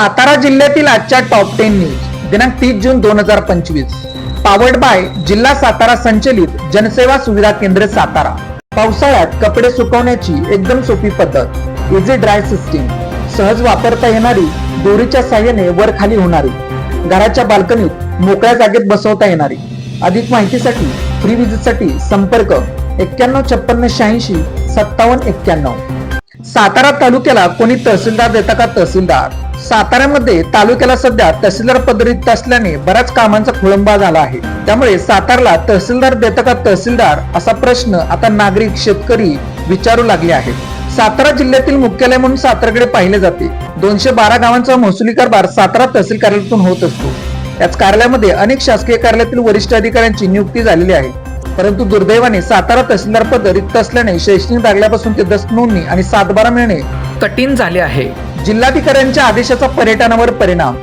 सातारा जिल्ह्यातील आजच्या top ten news दिनांक तीस जून दोन हजार पंचवीस. पावर्ड बाय जिल्हा सातारा संचलित जनसेवा सुविधा केंद्र सातारा. पावसाळ्यात कपडे सुकवण्याची एकदम सोपी पद्धत. इझी ड्राय सिस्टीम सहज वापरता येणारी दोरीच्या साह्याने वर खाली होणारी. घराच्या बाल्कनीत मोकळ्या जागेत बसवता येणारी. अधिक माहितीसाठी फ्री विजिटसाठी संपर्क एक्क्याण्णव छप्पन्न शहाऐंशी सत्तावन्न एक्क्याण्णव. सातारा तालुक्याला कोणी तहसीलदार देता का तहसीलदार? साताऱ्यामध्ये तालुक्याला सध्या तहसीलदार पदरीत असल्याने बऱ्याच कामांचा खोळंबा झाला आहे. त्यामुळे सातारला तहसीलदार देतं का तहसीलदार असा प्रश्न आता नागरिक शेतकरी विचारू लागले आहेत. सातारा जिल्ह्यातील मुख्यालय म्हणून साताराकडे पाहिले जाते. दोनशे बारा गावांचा महसुली कारभार सातारा तहसील कार्यालयातून होत असतो. याच कार्यालयामध्ये अनेक शासकीय कार्यालयातील वरिष्ठ अधिकाऱ्यांची नियुक्ती झालेली आहे. परंतु दुर्दैवाने सातारा तहसीलदार पद रिक्त असल्याने शैक्षणिक दाखल्यापासून ते दस्त नोंदणी आणि सातबारा मिळणे कठीण झाले आहे. जिल्हाधिकाऱ्यांच्या आदेशाचा पर्यटनावर परिणाम.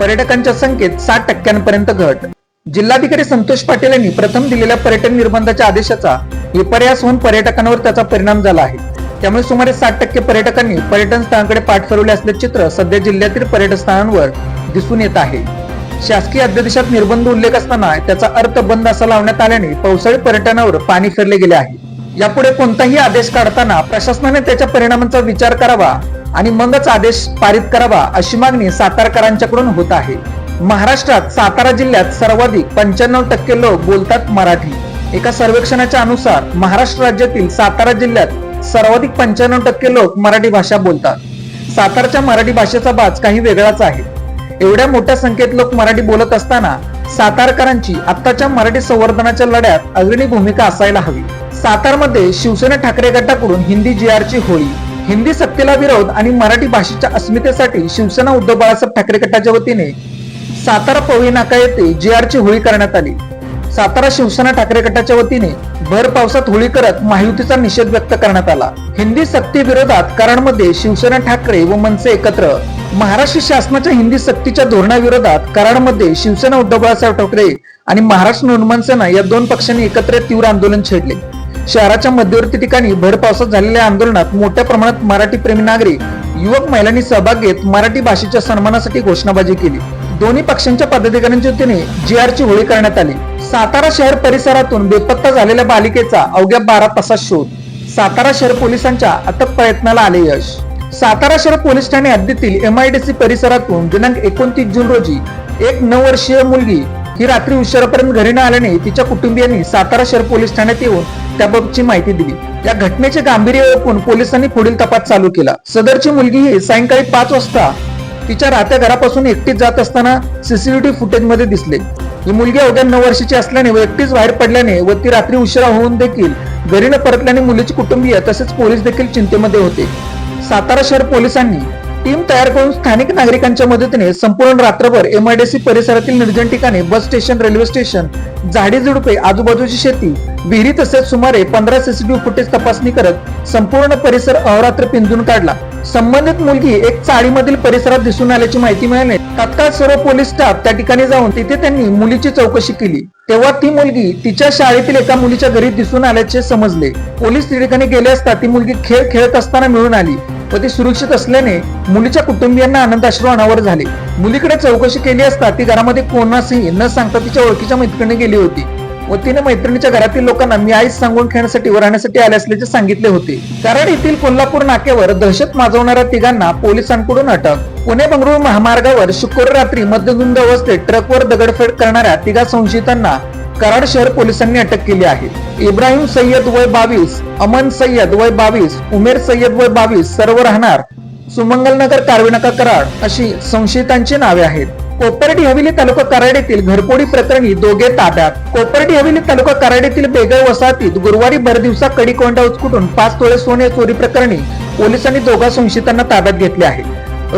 पर्यटकांच्या संख्येत साठ टक्क्यांपर्यंत घट. जिल्हाधिकारी संतोष पाटील यांनी प्रथम दिलेल्या पर्यटन निर्बंधाच्या आदेशाचा विपर्यास होऊन पर्यटकांवर त्याचा परिणाम झाला आहे. त्यामुळे सुमारे साठ टक्के पर्यटकांनी पर्यटन स्थळांकडे पाठ फिरवले असल्याचे चित्र सध्या जिल्ह्यातील पर्यटन स्थळांवर दिसून येत आहे. शासकीय अध्यादेशात निर्बंध उल्लेख असताना त्याचा अर्थ बंद असा लावण्यात आल्याने पावसाळी पर्यटनावर पाणी फिरले गेले आहे. यापुढे कोणताही आदेश काढताना प्रशासनाने त्याच्या परिणामांचा विचार करावा आणि मगच आदेश पारित करावा अशी मागणी सातारकरांच्याकडून होत आहे. महाराष्ट्रात सातारा जिल्ह्यात सर्वाधिक पंच्याण्णव टक्के लोक बोलतात मराठी. एका सर्वेक्षणाच्या अनुसार महाराष्ट्र राज्यातील सातारा जिल्ह्यात सर्वाधिक पंच्याण्णव टक्के लोक मराठी भाषा बोलतात. सातारच्या मराठी भाषेचा बाज काही वेगळाच आहे. एवढ्या मोठ्या संख्येत लोक मराठी बोलत असताना सातारकरांची आत्ताच्या मराठी संवर्धनाच्या लढ्यात अग्रणी भूमिका असायला हवी. सातारमध्ये शिवसेना ठाकरे गटाकडून हिंदी जी आरची होळी. हिंदी सक्तीला विरोध आणि मराठी भाषेच्या अस्मितेसाठी शिवसेना उद्धव बाळासाहेब ठाकरे गटाच्या वतीने सातारा पवई नाका येथे जी ची होळी करण्यात आली. सातारा शिवसेना ठाकरे गटाच्या वतीने भर पावसात होळी करत महायुतीचा निषेध व्यक्त करण्यात आला. हिंदी सक्ती विरोधात कराडमध्ये शिवसेना ठाकरे व मनसे एकत्र. महाराष्ट्र शासनाच्या हिंदी सक्तीच्या धोरणाविरोधात कराडमध्ये शिवसेना उद्धव बाळासाहेब ठाकरे आणि महाराष्ट्र नवनिर्माण सेना या दोन पक्षांनी एकत्र तीव्र आंदोलन छेडले. शहराच्या मध्यवर्ती ठिकाणी भर पावसात झालेल्या आंदोलनात मोठ्या प्रमाणात मराठी प्रेमी नागरिक युवक महिलांनी सहभाग घेत मराठी भाषेच्या सन्मानासाठी घोषणाबाजी केली. दोन्ही पक्षांच्या पदाधिकाऱ्यांच्या वतीने जी ची होळी करण्यात आली. सातारा शहर परिसरातून बेपत्ता झालेल्या बालिकेचा अवघ्या बारा तासात शोध. सातारा शहर पोलिसांच्या अथक प्रयत्नाला आले यश. सातारा शहर पोलीस ठाणे हद्दीतील एमआयडीसी परिसरातून दिनांक एकोणतीस जून रोजी एक नऊ वर्षीय मुलगी ही रात्री उशिरापर्यंत घरी न आल्याने तिच्या कुटुंबियांनी सातारा शहर पोलीस ठाण्यात येऊन त्याबाबतची माहिती दिली. या घटनेचे गांभीर्य ओळखून पोलिसांनी पुढील तपास चालू केला. सदरची मुलगी ही सायंकाळी पाच वाजता तिच्या राहत्या घरापासून एकटीच जात असताना सीसीटीव्ही फुटेजमध्ये दिसले. ही मुलगी अवघ्या नऊ वर्षाची असल्याने व एकटीच बाहेर पडल्याने व ती रात्री उशिरा होऊन देखील घरी न परतल्याने मुलीची कुटुंबीय तसेच पोलीस देखील चिंतेमध्ये होते. सातारा शहर पोलिसांनी टीम तयार करून स्थानिक नागरिकांच्या मदतीने संपूर्ण रात्रभर एमआयडीसी परिसरातील निर्जन ठिकाणी बस स्टेशन रेल्वे स्टेशन झाडी झुडपे आजूबाजूची शेती विहिरी तसेच सुमारे पंधरा सीसीटीव्ही फुटेज तपासणी करत संपूर्ण परिसर अहोरात्र पिंजून काढला. संबंधित मुलगी एक चाळीमधील परिसरात दिसून आल्याची माहिती मिळाली. तत्काळ सर्व पोलीस स्टाफ त्या ठिकाणी जाऊन तिथे त्यांनी मुलीची चौकशी केली. तेव्हा ती मुलगी तिच्या शाळेतील एका मुलीच्या घरी दिसून आल्याचे समजले. पोलीस त्या ठिकाणी गेले असता ती मुलगी खेळ खेळत असताना मिळून आली व ती सुरक्षित असल्याने मुलीच्या कुटुंबियांना आनंदाश्रू अनावर झाले. मुलीकडे चौकशी केली असता ती घरामध्ये कोणासही न सांगता तिच्या ओळखीच्या मैत्रिणी गेली होती. व तिने मैत्रिणीच्या घरातील लोकांना मी आईच सांगून खेळण्यासाठी व राहण्यासाठी आले असल्याचे सांगितले होते. कराड येथील कोल्हापूर नाक्यावर दहशत माजवणाऱ्या तिघांना पोलिसांकडून अटक. पुणे बंगळुरू महामार्गावर शुक्रवार रात्री मध्यधुंद अवस्थेत ट्रकवर दगडफेड करणाऱ्या तिघा संशयितांना कराड शहर पोलिसांनी अटक केली आहे. इब्राहिम सय्यद वय बावीस अमन सय्यद वय बावीस उमेर सय्यद वय बावीस सर्व राहणार सुमंगलनगर कारविनाका कराड अशी संशयितांची नावे आहेत. कोपर्डी हवेली तालुका कराड येथील घरपोडी प्रकरणी दोघे ताब्यात. कोपर्डी हवेली तालुका कराड येथील बेगळ वसाहतीत गुरुवारी भरदिवसा कडीकोंडा उचकुटून पाच तोळे सोने चोरी प्रकरणी पोलिसांनी दोघा संशयितांना ताब्यात घेतले आहे.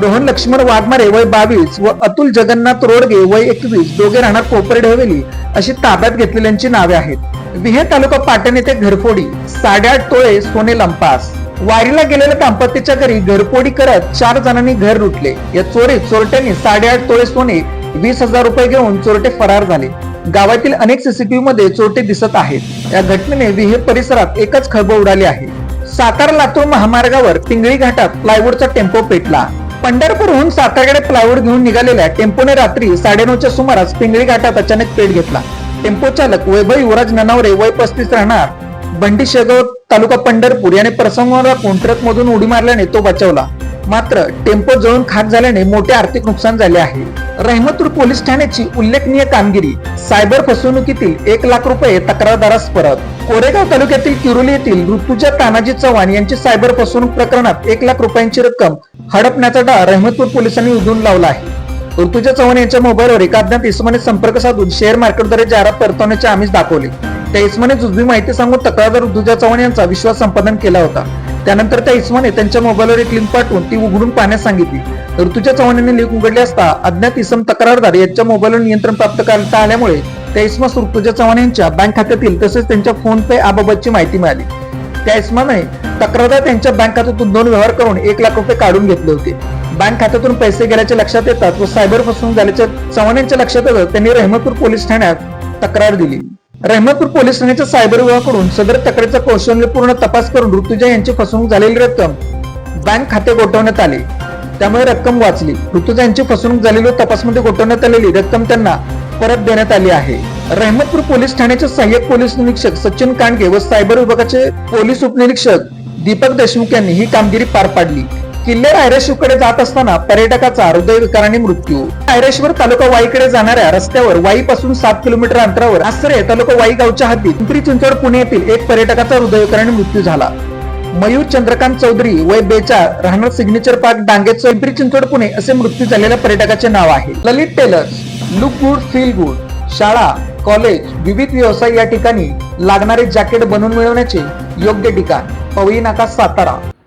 रोहन लक्ष्मण वाघमारे वय बावीस व अतुल जगन्नाथ रोडगे वय एकवीस दोघे राहणार कोपर्डी हवेली अशी ताब्यात घेतलेल्यांची नावे आहेत. विहे तालुका पाटण येथे घरफोडी साडेआठ तोळे सोने लंपास. वारीला गेलेल्या दाम्पत्याच्या घरी घरपोडी करत चार जणांनी घर लुटले. या चोरीत चोरट्यांनी साडेआठ तोळे सोने वीस हजार रुपये घेऊन चोरटे फरार झाले. गावातील अनेक सीसीटीव्ही मध्ये चोरटे दिसत आहेत. या घटनेने विहीर परिसरात एकच खळबळ उडाली आहे. सातारा लातूर महामार्गावर पिंगळी घाटात प्लायवूडचा टेम्पो पेटला. पंढरपूरहून सातारकडे प्लायवूड घेऊन निघालेल्या टेम्पोने रात्री साडेनऊच्या सुमारास पिंगळी घाटात अचानक पेट घेतला. टेम्पो चालक वैभव युवराज ननावरे वय पस्तीस राहणार. बंडी शेगाव तालुका पंढरपूर याने प्रसंगावर राखून मधून उडी मारल्याने तो बचावला. मात्र टेम्पो जळून खाक झाल्याने मोठे आर्थिक नुकसान झाले आहे. रहमतपूर पोलीस ठाण्याची उल्लेखनीय कामगिरी सायबर फसवणुकीतील एक लाख रुपये तक्रारदारास परत. कोरेगाव तालुक्यातील किरोली येथील ऋतुजा तानाजी चव्हाण यांची सायबर फसवणूक प्रकरणात एक लाख रुपयांची रक्कम हडपण्याचा डाळ रहमतपूर पोलिसांनी उधळून लावला आहे. ऋतुजा चव्हाण यांच्या मोबाईलवर एका अज्ञात इसमाने संपर्क साधून शेअर मार्केटद्वारे जाहिरात परतवण्याचे आमिष दाखवले. त्या इसमाने जुजबी माहिती सांगून तक्रारदार ऋतुजा चव्हाण यांचा विश्वास संपादन केला होता. त्यानंतर त्या इसमाने त्यांच्या मोबाईलवर एक लिंक पाठवून ती उघडून पाहण्यास सांगितली. ऋतुजा चव्हाण यांनी लिंक उघडली असता अज्ञात इसम तक्रारदार यांच्या मोबाईलवर नियंत्रण प्राप्त करता आल्यामुळे त्या इसमास ऋतुजा चव्हाण यांच्या बँक खात्यातील तसेच त्यांच्या फोन पे याबाबतची माहिती मिळाली. त्या इसमाने तक्रारदार त्यांच्या बँक खात्यातून दोन व्यवहार करून एक लाख रुपये काढून घेतले होते. बँक खात्यातून पैसे गेल्याचे लक्षात येतात व सायबर फसवणूक झाल्याच्या चव्हाण यांच्या लक्षात येतं त्यांनी रहमतपूर पोलीस ठाण्यात तक्रार दिली. रहमतपूर पोलीस ठाण्याच्या सायबर विभागाकडून सदर तक्रारीचा कौशल्यपूर्ण तपास करून ऋतुजा यांची फसवणूक झालेली रक्कम बँक खाते गोठवण्यात आले. त्यामुळे रक्कम वाचली. ऋतुजा यांची फसवणूक झालेली तपासमध्ये गोठवण्यात आलेली रक्कम त्यांना परत देण्यात आली आहे. रहमतपूर पोलीस ठाण्याचे सहाय्यक पोलीस निरीक्षक सचिन कांडगे व सायबर विभागाचे पोलीस उपनिरीक्षक दीपक देशमुख यांनी ही कामगिरी पार पाडली. किल्ले रायरेश्वरकडे जात असताना पर्यटकाचा हृदयविकाराने मृत्यू. रायरेश्वर तालुका वाईकडे जाणाऱ्या रस्त्यावर वाईपासून सात किलोमीटर अंतरावर आसरे तालुका वाई गावच्या हद्दीत पिंपरी चिंचवड पुणे येथील एक पर्यटकाचा हृदयविकाराने मृत्यू झाला. मयूर चंद्रकांत चौधरी वय बेचार राहणार सिग्नेचर पार्क डांगेत पिंपरी चिंचवड पुणे असे मृत्यू झालेल्या पर्यटकाचे नाव आहे. Lalit tailors look good feel good शाळा कॉलेज विविध व्यवसाय या ठिकाणी लागणारे जॅकेट बनवून मिळवण्याचे योग्य ठिकाण. पवई नाका सातारा.